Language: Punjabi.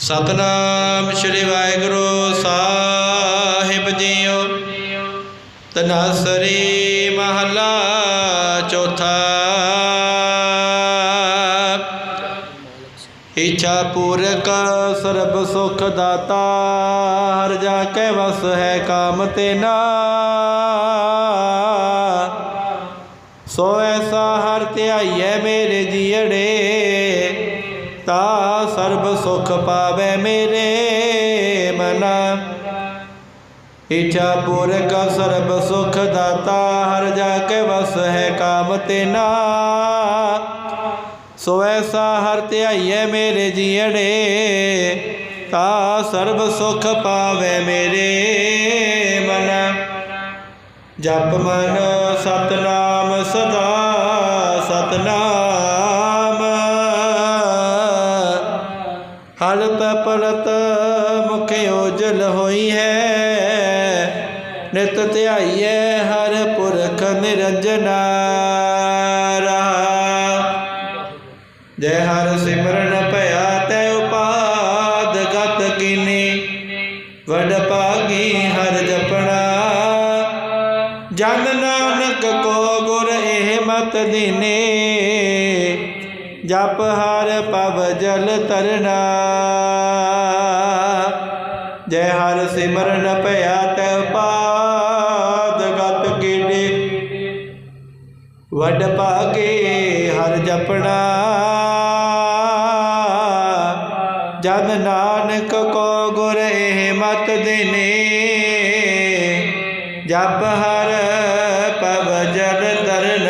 ਸਤਨਾਮ ਸ੍ਰੀ ਵਾਹਿਗੁਰੂ ਸਾਹਿਬ ਜੀਓ। ਤਨਾਸਰੀ ਮਹਲਾ ਚੌਥਾ। ਇੱਛਾ ਪੂਰਕ ਸਰਬ ਸੁਖ ਦਾਤਾ, ਹਰ ਜਾ ਕੇ ਵਸ ਹੈ ਕਾਮ ਤੇ ਨਾ। ਸੋ ਐਸਾ ਹਰ ਧਿਆਈਐ ਮੇਰੇ ਜੀੜੇ, ਤਾ ਸਰਬ ਸੁਖ ਪਾਵੇ ਮੇਰੇ ਮਨਾ। ਇੱਛਾ ਪੂਰਕ ਸਰਬ ਸੁਖ ਦਾਤਾ, ਹਰ ਜਾ ਕੇ ਵਸ ਹੈ ਕਾਮ ਤੇ ਨਾ। ਸੋ ਐਸਾ ਹਰ ਧਿਆਈਐ ਮੇਰੇ ਜੀੜੇ ਤਾ ਸਰਬ ਸੁਖ ਪਾਵੇ ਮੇਰੇ ਮਨ। ਜਪ ਮਨ ਸਤਨਾਮ ਸਦਾ, ਸਤਨਾਮ ਹਲਤ ਪਲਤ ਮੁਖ ਉਜਲ ਹੋਈ ਹੈ। ਨਿਤ ਧਿਆਈਐ ਹਰ ਪੁਰਖ ਨਿਰੰਜਨਾ ਰਹਾ। ਜੈ ਹਰ ਸਿਮਰਨ ਭਇਆ ਤੈ ਉਪਾਦ ਗਤ ਕੀਨੀ। ਵਡ ਭਾਗੀ ਹਰ ਜਪਣਾ। ਜਨ ਨਾਨਕ ਕੋ ਗੁਰ ਇਹ ਮਤ ਦੀਨੇ। ਜਪ ਹਰ ਪਵ ਜਲ ਤਰਨਾ। ਜੈ ਹਰ ਸਿਮਰਨ ਭਇਆ ਤੈ ਉਪਾਦ ਗਤ ਕੀਨੀ ਵੱਡ ਭਾਗੇ ਹਰ ਜਪਣਾ। ਜਨ ਨਾਨਕ ਕੋ ਗੁਰ ਇਹ ਮਤ ਦਿਨੇ। ਜਪ ਹਰ ਪਵ ਜਲ ਤਰਨਾ।